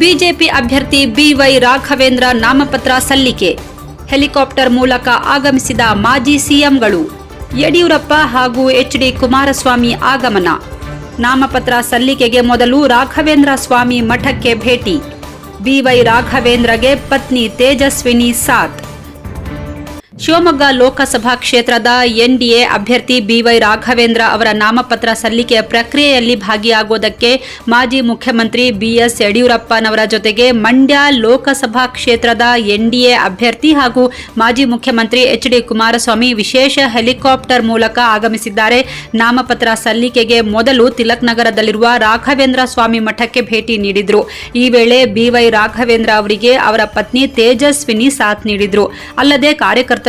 BJP ಅಭ್ಯರ್ಥಿ B Y Raghavendra ನಾಮಪತ್ರ ಸಲ್ಲಿಕೆ. ಹೆಲಿಕಾಪ್ಟರ್ ಮೂಲಕ ಆಗಮಿಸಿದ ಮಾಜಿ ಸಿಎಂಗಳು ಯಡಿಯೂರಪ್ಪ ಹಾಗೂ ಎಚ್ಡಿ ಕುಮಾರಸ್ವಾಮಿ ಆಗಮನ. ನಾಮಪತ್ರ ಸಲ್ಲಿಕೆಗೆ ಮೊದಲು ರಾಘವೇಂದ್ರ ಸ್ವಾಮಿ ಮಠಕ್ಕೆ ಭೇಟಿ. ಬಿವೈ ರಾಘವೇಂದ್ರಗೆ ಪತ್ನಿ ತೇಜಸ್ವಿನಿ ಸಾಥ್. ಶಿವಮೊಗ್ಗ ಲೋಕಸಭಾ ಕ್ಷೇತ್ರದ ಎನ್ಡಿಎ ಅಭ್ಯರ್ಥಿ ಬಿವೈ ರಾಘವೇಂದ್ರ ಅವರ ನಾಮಪತ್ರ ಸಲ್ಲಿಕೆಯ ಪ್ರಕ್ರಿಯೆಯಲ್ಲಿ ಭಾಗಿಯಾಗುವುದಕ್ಕೆ ಮಾಜಿ ಮುಖ್ಯಮಂತ್ರಿ ಬಿಎಸ್ ಯಡಿಯೂರಪ್ಪನವರ ಜೊತೆಗೆ ಮಂಡ್ಯ ಲೋಕಸಭಾ ಕ್ಷೇತ್ರದ ಎನ್ಡಿಎ ಅಭ್ಯರ್ಥಿ ಹಾಗೂ ಮಾಜಿ ಮುಖ್ಯಮಂತ್ರಿ ಎಚ್ ಡಿ ಕುಮಾರಸ್ವಾಮಿ ವಿಶೇಷ ಹೆಲಿಕಾಪ್ಟರ್ ಮೂಲಕ ಆಗಮಿಸಿದ್ದಾರೆ. ನಾಮಪತ್ರ ಸಲ್ಲಿಕೆಗೆ ಮೊದಲು ತಿಲಕ್ ನಗರದಲ್ಲಿರುವ ರಾಘವೇಂದ್ರ ಸ್ವಾಮಿ ಮಠಕ್ಕೆ ಭೇಟಿ ನೀಡಿದ್ರು. ಈ ವೇಳೆ ಬಿವೈ ರಾಘವೇಂದ್ರ ಅವರಿಗೆ ಅವರ ಪತ್ನಿ ತೇಜಸ್ವಿನಿ ಸಾಥ್ ನೀಡಿದ್ರು. ಅಲ್ಲದೆ ಕಾರ್ಯಕರ್ತರು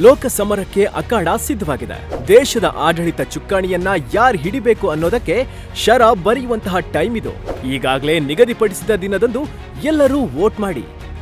ಲೋಕ ಸಮರಕ್ಕೆ ಅಖಾಡ ಸಿದ್ಧವಾಗಿದೆ. ದೇಶದ ಆಡಳಿತ ಚುಕ್ಕಾಣಿಯನ್ನ ಯಾರು ಹಿಡಿಬೇಕು ಅನ್ನೋದಕ್ಕೆ ಶರ ಬರೆಯುವಂತಹ ಟೈಮ್ ಇದು. ಈಗಾಗಲೇ ನಿಗದಿಪಡಿಸಿದ ದಿನದಂದು ಎಲ್ಲರೂ ವೋಟ್ ಮಾಡಿ.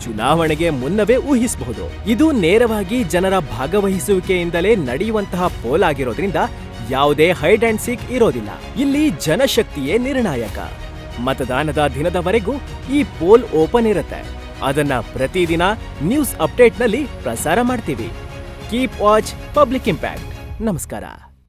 ಚುನಾವಣೆಗೆ ಮುನ್ನವೇ ಊಹಿಸಬಹುದು. ಇದು ನೇರವಾಗಿ ಜನರ ಭಾಗವಹಿಸುವಿಕೆಯಿಂದಲೇ ನಡೆಯುವಂತಹ ಪೋಲ್ ಆಗಿರೋದ್ರಿಂದ ಯಾವುದೇ ಹೈಡ್ ಅಂಡ್ ಸೀಕ್ ಇರೋದಿಲ್ಲ. ಇಲ್ಲಿ ಜನಶಕ್ತಿಯೇ ನಿರ್ಣಾಯಕ. ಮತದಾನದ ದಿನದವರೆಗೂ ಈ ಪೋಲ್ ಓಪನ್ ಇರುತ್ತೆ. ಅದನ್ನ ಪ್ರತಿದಿನ ನ್ಯೂಸ್ ಅಪ್ಡೇಟ್ನಲ್ಲಿ ಪ್ರಸಾರ ಮಾಡ್ತೀವಿ. ಕೀಪ್ ವಾಚ್ ಪಬ್ಲಿಕ್ ಇಂಪ್ಯಾಕ್ಟ್ ನಮಸ್ಕಾರ.